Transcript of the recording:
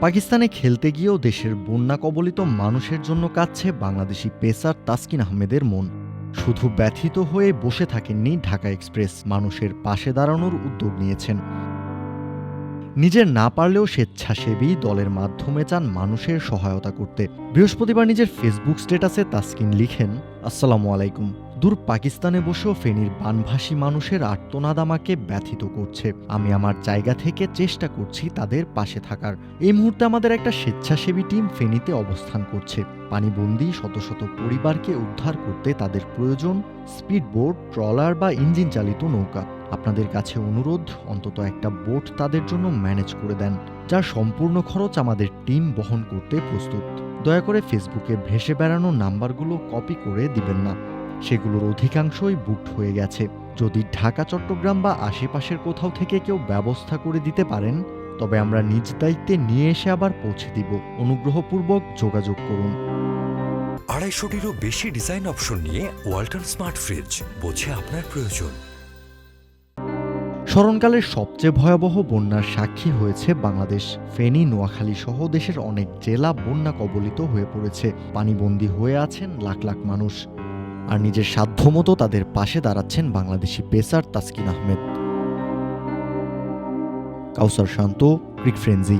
পাকিস্তানে খেলতে গিয়েও দেশের বন্যা কবলিত মানুষের জন্য কাচ্ছে বাংলাদেশি পেসার তাসকিন আহমেদের মন। শুধু ব্যথিত হয়ে বসে থাকেননি ঢাকা এক্সপ্রেস, মানুষের পাশে দাঁড়ানোর উদ্যোগ নিয়েছেন। নিজের না পারলেও স্বেচ্ছাসেবী দলের মাধ্যমে চান মানুষের সহায়তা করতে। বৃহস্পতিবার নিজের ফেসবুক স্ট্যাটাসে তাসকিন লিখেন, আসসালামু আলাইকুম। দূর পাকিস্তানে বসেও ফেনীর বানভাসী মানুষের আর্তনাদ আমাকে ব্যথিত করছে। আমি আমার জায়গা থেকে চেষ্টা করছি তাদের পাশে থাকার। এই মুহূর্তে আমাদের একটা স্বেচ্ছাসেবী টিম ফেনীতে অবস্থান করছে। পানিবন্দি শত শত পরিবারকে উদ্ধার করতে তাদের প্রয়োজন স্পিডবোট, ট্রলার বা ইঞ্জিন চালিত নৌকা। আপনাদের কাছে অনুরোধ, অন্তত একটা বোট তাদের জন্য ম্যানেজ করে দেন, যার সম্পূর্ণ খরচ আমাদের টিম বহন করতে প্রস্তুত। দয়া করে ফেসবুকে ভেসে বেড়ানো নাম্বারগুলো কপি করে দিবেন না। সেগুলোর অধিকাংশই বুকড হয়ে গেছে। যদি ঢাকা চট্টগ্রাম বা আশেপাশের কোথাও থেকে কেউ ব্যবস্থা করে দিতে পারেন তবে আমরা নিজ দায়িত্বে নিয়ে এসে আবার পৌঁছে দিব। অনুগ্রহপূর্বক যোগাযোগ করুন। আড়াইশোটিরও বেশি ডিজাইন অপশন নিয়ে ওয়ালটন স্মার্ট ফ্রিজ বোঝে আপনার প্রয়োজন। স্মরণকালের সবচেয়ে ভয়াবহ বন্যার সাক্ষী হয়েছে বাংলাদেশ। ফেনী নোয়াখালী সহ দেশের অনেক জেলা বন্যা কবলিত হয়ে পড়েছে। পানিবন্দী হয়ে আছেন লাখ লাখ মানুষ। আর নিজের সাধ্যমতো তাদের পাশে দাঁড়াচ্ছেন Bangladeshi pacer Taskin Ahmed. Kausar Shanto cric frenzy